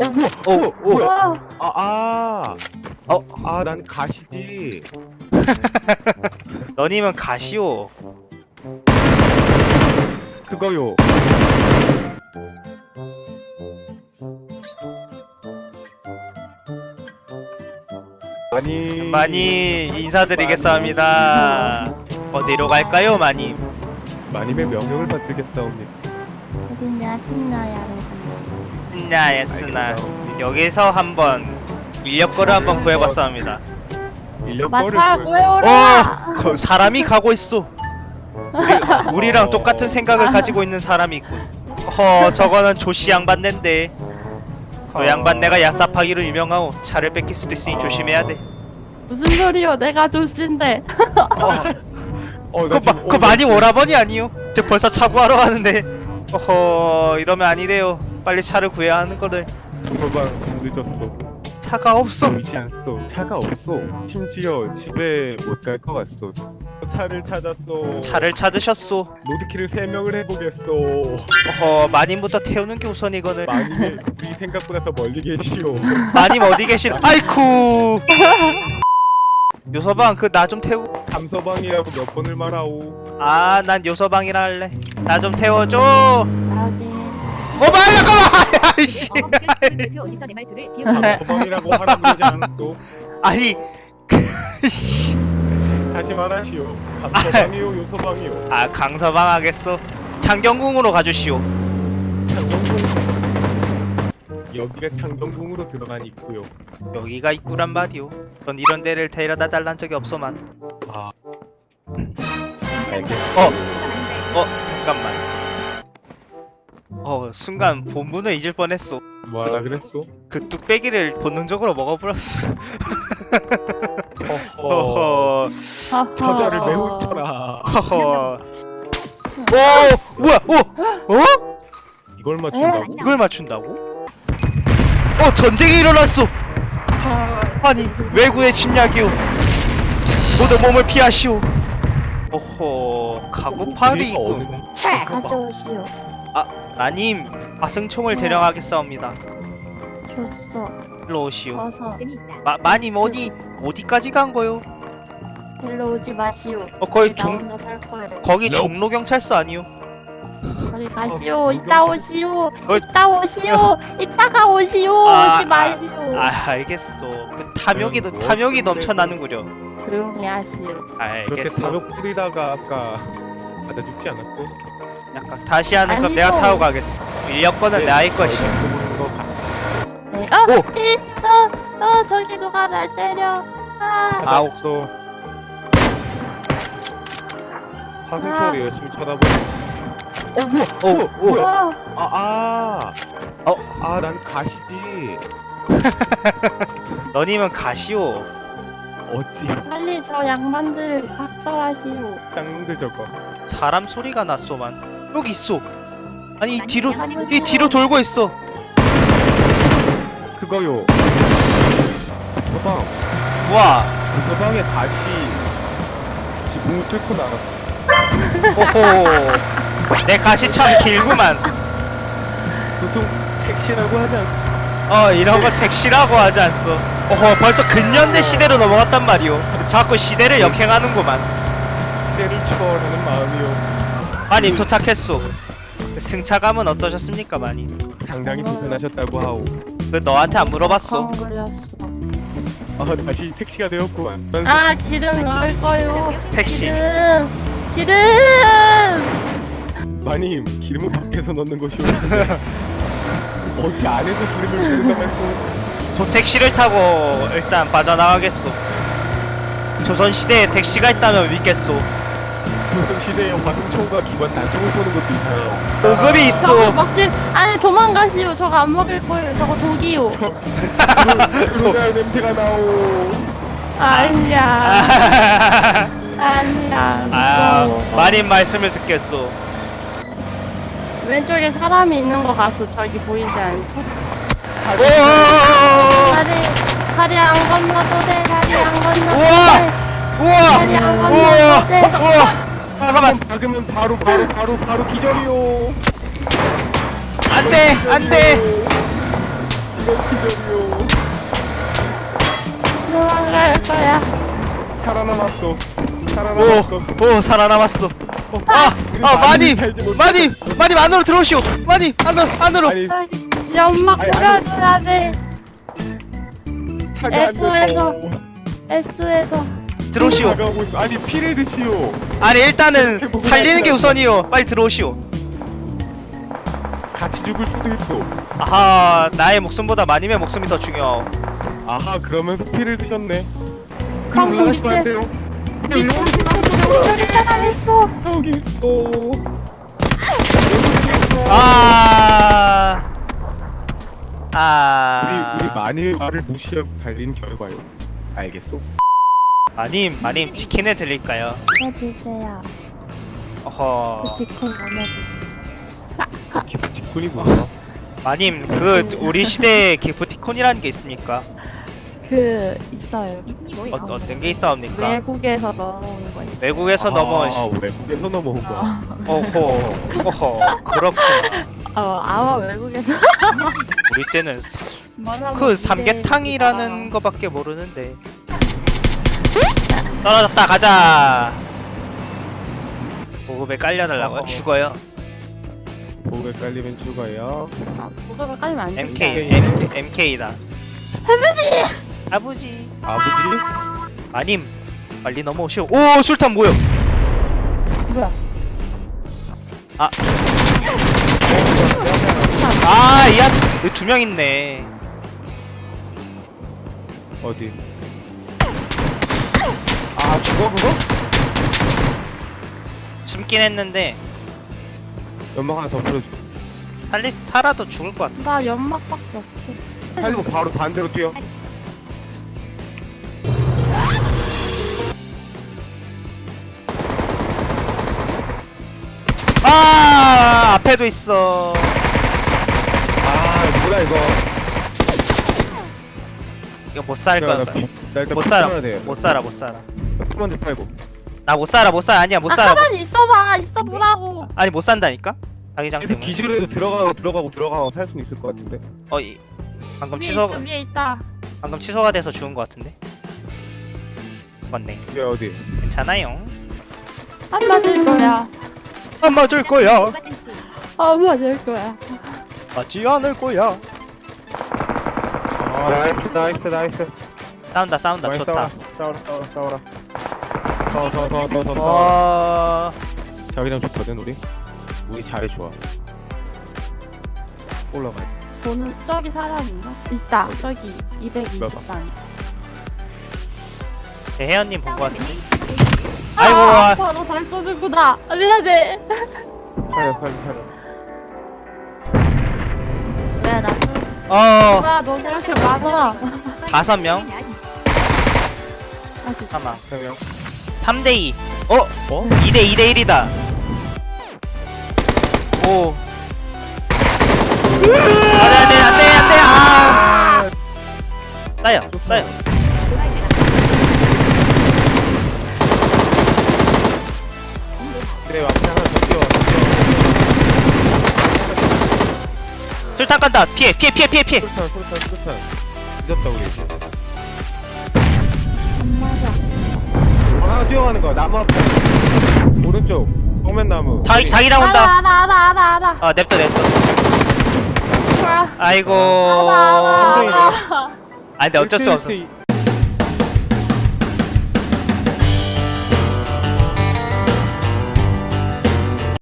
어 뭐야? 오, 오. 아, 아. 어? 아, 난 가시지. 너님은 가시오. 그거요. 많이 많이 인사드리겠습니다. 어디로 갈까요, 마님? 마님의 명령을 받들겠사옵니다. 어디냐 신나야 신나였 으나 알겠사옵니다. 여기서 한번 인력거를 한번 구해봤습니다. 인력 거를 마차 구해- 구해오라 어, 그 사람이 가고 있어. 우리, 우리랑 똑같은 생각을 가지고 있는 사람이 있군. 허, 저거는 조씨 양반네인데. 그 양반 내가 야삽하기로 유명하고 차를 뺏길 수도 있으니 조심해야 돼. 무슨 소리요 내가 조씨인데 어, 어, 그, 마, 지금- 그 어, 많이 오라버니 아니요? 저 벌써 차 구하러 가는데. 어허, 이러면 아니래요. 빨리 차를 구해야 하는 거를. 정말 늦었어. 차가 없어. 보이지 않소. 차가 없어. 심지어 집에 못 갈 것 같소. 차를 찾았어. 차를 찾으셨소. 로드킬을 세 명을 해보겠어. 어허, 마님부터 태우는 게 우선이거늘. 많이 우리 생각보다 더 멀리 계시오. 마님 어디 계신? 아이쿠. 요서방 그 나 좀 태우. 감서방이라고 몇 번을 말하오. 아, 난 요서방이라 할래. 나 좀 태워줘. 나중에 어머, 잠깐만! 아이씨. 대표 어디서 내 말투를 비웃어 감서방이라고 하라고 하지 않았소. 아니, 그, 씨. 다시 말하시오. 감서방이요, 요서방이요. 아, 강서방 하겠어. 창경궁으로 가주시오. 창경궁. 여기가 창경궁으로 들어간 입구요. 여기가 입구란 말이오. 넌 이런 데를 데려다 달란 적이 없어만. 아, 어, 어, 잠깐만. 어, 순간 본문을 잊을 뻔했어. 뭐하라 그랬소? 그 뚝배기를 본능적으로 먹어버렸어. 허허. 허허. 저자를 아. 매우 쳐라. 허허. 오, 뭐야, 오, 어? 이걸 맞춘다고? 이걸 맞춘다고? 어, 전쟁이 일어났어. 아니, 외구의 침략이오. 모두 몸을 피하시오. 오호, 가구팔이 있군. 가져오시오 아님, 화승총을 대령하겠사옵니다. 줬어 일로 오시오. 어서 재미있다 마, 마님 어디, 어디까지 간 거요? 일로 오지 마시오 어, 거의 나 종, 혼자 살 거예요 거기 종로 경찰서 아니요? 저리 가시오 어, 이따 오시오 어. 이따 오시오 이따가 오시오 아, 오지 마시오 아, 알겠어. 그 탐욕이, 뭐, 탐욕이 넘쳐나는구려. 조용히 하시오 그렇게 알겠어. 사격 뿌리다가 아까 맞아 죽지 않았어? 약간 다시 하는 건 아니죠. 내가 타고 가겠어. 인력거는 내아이 것이. 네. 어, 오! 이, 어, 어, 저기 누가 날 때려. 아, 아우. 찾았어. 화승초를 열심히 쳐다보고. 어 뭐야? 오, 오. 어, 아 아. 어? 아난 가시지. 너님은 가시오. 어찌 빨리 저 양반들 박살하시오. 쌍놈들 저거. 사람 소리가 났소만. 여기 있어. 아니 이 뒤로 이 뒤로 돌고 있어. 그거요. 서방. 와. 그 서방에 다시 지붕을 뚫고 나갔어. 호호. 내 가시 참 길구만. 보통 택시라고 하지 않고 어 이런 거 택시라고 하지 않소. 어허 벌써 근현대 시대로 넘어갔단 말이오. 자꾸 시대를 역행하는구만. 때를 추월하는 마음이요. 마님 도착했소. 승차감은 어떠셨습니까 마님? 상당히 불편하셨다고 하오. 그 너한테 안 물어봤어. 뻥 걸렸어. 아 다시 택시가 되었구만. 아, 기름 넣을 거요. 택시. 기름, 기름. 마님 기름은 밖에서 넣는 것이 어찌 안에서 기름을 넣는다면서 저 택시를 타고 일단 빠져나가겠소. 조선 시대에 택시가 있다면 믿겠소. 조선 시대에 화승총과 기관 단총을 쏘는 것도 있어요. 보급이 저거 있어. 먹지. 아니, 도망가시오. 저거 안 먹을 거예요. 저거 독이요. 그로자 냄새가 나오. 아니야. 아, 아니야. 아, 무서워. 마님 말씀을 듣겠소. 왼쪽에 사람이 있는 거 같소. 저기 보이지 않죠? 오! 다리, 다리 안 건너도 돼. 다리 안 건너도 우와! 돼. 우와! 다리 안 우와! 건너도 돼. 우와! 잠깐만! 박으면 바로 바로 바로 바로 기절이요. 안 돼! 안 돼! 기절이요. 도망갈 거야. 살아남았어. 살아남았어. 오, 오 살아남았어. 오, 아, 아 마님, 마님, 마님 안으로 들어오시오. 마님 안으로 안으로. 아니 저기 연막 아니. 뿌려줘야 돼. 차가 안 S에서. S에서. 들어오시오. 아니 피를 드시오. 아니 일단은 살리는 게 우선이요. 빨리 들어오시오. 같이 죽을 수도 있어. 아하, 나의 목숨보다 마님의 목숨이 더 중요. 아하 그러면서 피를 드셨네. 그럼 방금 올라가시면 안 밑에- 돼요. 여기 사람 있어. 여기 있어. 아, 우리 아, 우리 마님의 말을 무시하고 달린 결과요. 알겠소? 마님, 마님 치킨을 드릴까요? 네, 드세요. 어허, 그 치킨 보내주세요. 기프티콘이구나. 마님 그 우리 시대에 기프티콘이라는 게 있습니까? 그 있어요. 어, 어떤 게 있사옵니까? 외국에서 넘어오는 거 있어. 외국에서 넘어온 시... 아, 외국에서 넘어온 거. 아, 어허, 어허, 그렇구나. 어, 아마 외국에서. 우리 때는 사- 그 삼계탕이라는 거밖에 모르는데. 떨어졌다, 가자. 보급에 깔려달라고 어. 죽어요. 보게 깔리면 죽어요. 보도가 깔리면 안 돼. MK, M, MK다. 아버지. 아버지. 아버지? 마님, 빨리 넘어오시오. 오, 술탄 뭐요? 뭐야? 아, 이야, 두 명 있네. 어디? 아 죽어 그거? 숨긴 했는데 연막 하나 더 풀어줘. 살리 살아도 죽을 것 같아. 나 연막밖에 없어. 살리고 바로 반대로 뛰어. 아, 앞에도 있어. 아 뭐야 이거? 이거 못 살 거야. 나, 피- 나 일단 못 피 살아. 끊어야 돼. 못 살아, 못 살아. 피 먼저 팔고. 나 못 살아, 못 살아. 아니야, 못 아, 살아. 가만히 있어봐. 있어보라고. 아니, 못 산다니까? 자기장 계속 때문에. 기절해도 들어가고 들어가고 들어가고 살 수는 있을 것 같은데. 어, 이, 방금 위에 취소, 있어, 위에 있다. 방금 취소가 돼서 죽은 것 같은데. 맞네. 이게 어디? 괜찮아요. 안 맞을 거야. 안 맞을 거야. 치. 안 맞을 거야. 맞지 않을 거야. 아, 나이스 나이스 나이스. 싸운다, 싸운다. 많이 좋다. 싸워라 싸워라 싸워라 싸워라. 싸워. 어, 자기장 좋거든 우리. 우리 자리 좋아. 올라가. 보는 저기 사람인가? 있다. 저기 220단. 대혜연님 본것 같은데. 아, 아이고, 아. 아빠 너잘 쏘는구나. 아, 미안해. 살려 살려 살려. 왜 나? 어, 아, 너 그렇게 많아. 다섯 명? 아, 진짜. 잠깐만. 세 명. 3대2. 어? 어? 2대 2대 1이다. 오. 안돼 안돼 안돼 안돼 아. 싸요 싸요. 그래 앞에 하나 더 뛰어. 술탄 간다. 피해 피해 피해 피해 피해. 술탄 술탄 술탄. 늦었다 우리 이제. 하나 뛰어가는 거 나무 앞에. 오른쪽. 정면 나무. 자기 자기랑 알아, 온다. 알아, 알아, 알아, 알아. 아 냅둬 냅둬. 뭐야? 아이고. 알아, 알아. 알아. 아 근데 어쩔 수 없어. 1대1